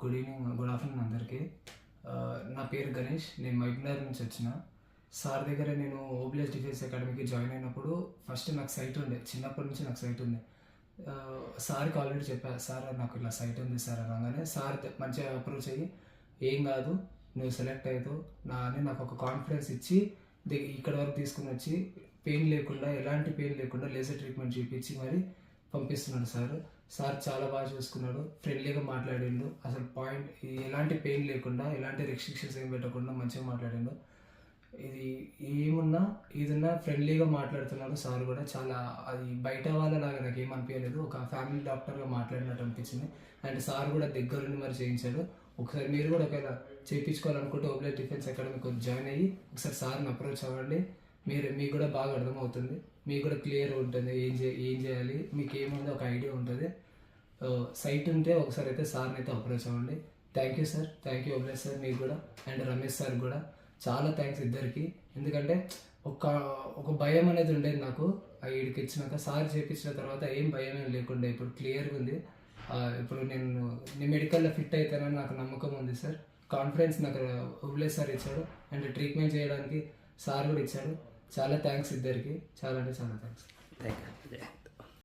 Good evening good afternoon అందరికీ. నా పేరు గణేష్ నేను మైబ్నర్ నుంచి వచ్చిన. సార్ దగ్గర నేను ఓబిఎస్ డిఫెన్స్ అకాడమీకి జాయిన్ అయినప్పుడు ఫస్ట్ నాకు సైట్ ఉండే చిన్నప్పటి నుంచి నాకు సైట్ ఉంది సార్కి ఆల్రెడీ చెప్పారు సార్ నాకు ఇలా సైట్ ఉంది సార్ అనగానే సార్ మంచిగా అప్రోచ్ అయ్యి ఏం కాదు నువ్వు సెలెక్ట్ అవుతావు నా అని నాకు ఒక కాన్ఫిడెన్స్ ఇచ్చి ఇక్కడ వరకు తీసుకుని వచ్చి పెయిన్ లేకుండా ఎలాంటి పెయిన్ లేకుండా లేజర్ ట్రీట్మెంట్ చేయించి మరి పంపిస్తున్నాడు సార్. సార్ చాలా బాగా చూసుకున్నాడు. ఫ్రెండ్లీగా మాట్లాడిండు. అసలు పాయింట్ ఎలాంటి పెయిన్ లేకుండా ఎలాంటి రెస్ట్రిక్షన్స్ ఏం పెట్టకుండా మంచిగా మాట్లాడిండు. ఇది ఏమున్నా ఏదన్నా ఫ్రెండ్లీగా మాట్లాడుతున్నాడు సార్ కూడా. చాలా అది బయట వాళ్ళలాగా నాకు ఏమనిపించలేదు ఒక ఫ్యామిలీ డాక్టర్గా మాట్లాడినట్టు అనిపించింది. అండ్ సార్ కూడా దగ్గరుండి మరి చేయించాడు. ఒకసారి మీరు కూడా ఒకవేళ చేయించుకోవాలనుకుంటే ఓబ్లే డిఫెన్స్ అకాడమీకి జాయిన్ అయ్యి ఒకసారి సార్ని అప్రోచ్ అవ్వండి. మీరు మీకు కూడా బాగా అర్థమవుతుంది. మీకు కూడా క్లియర్ ఉంటుంది. ఏం చే ఏం చేయాలి? మీకు ఏముంది? ఒక ఐడియా ఉంటుంది. సైట్ ఉంటే ఒకసారి అయితే సార్ని అయితే అప్రోచ్ అవ్వండి. Thank you sir thank you ఓబ్లెట్ sir మీకు కూడా. అండ్ రమేష్ సార్ కూడా. చాలా థ్యాంక్స్ ఇద్దరికి. ఎందుకంటే ఒక ఒక భయం అనేది ఉండేది నాకు. ఆ ఈడికి ఇచ్చినాక సార్ చేపించిన తర్వాత ఏం భయం ఏం లేకుండా ఇప్పుడు క్లియర్గా ఉంది. ఇప్పుడు నేను నేను మెడికల్లో ఫిట్ అవుతానని నాకు నమ్మకం ఉంది సార్ కాన్ఫిడెన్స్ నాకు ఉబ్లే సార్ ఇచ్చాడు. అండ్ ట్రీట్మెంట్ చేయడానికి సార్ కూడా ఇచ్చాడు చాలా థ్యాంక్స్ ఇద్దరికి. చాలా అంటే చాలా థ్యాంక్స్ థ్యాంక్ యూ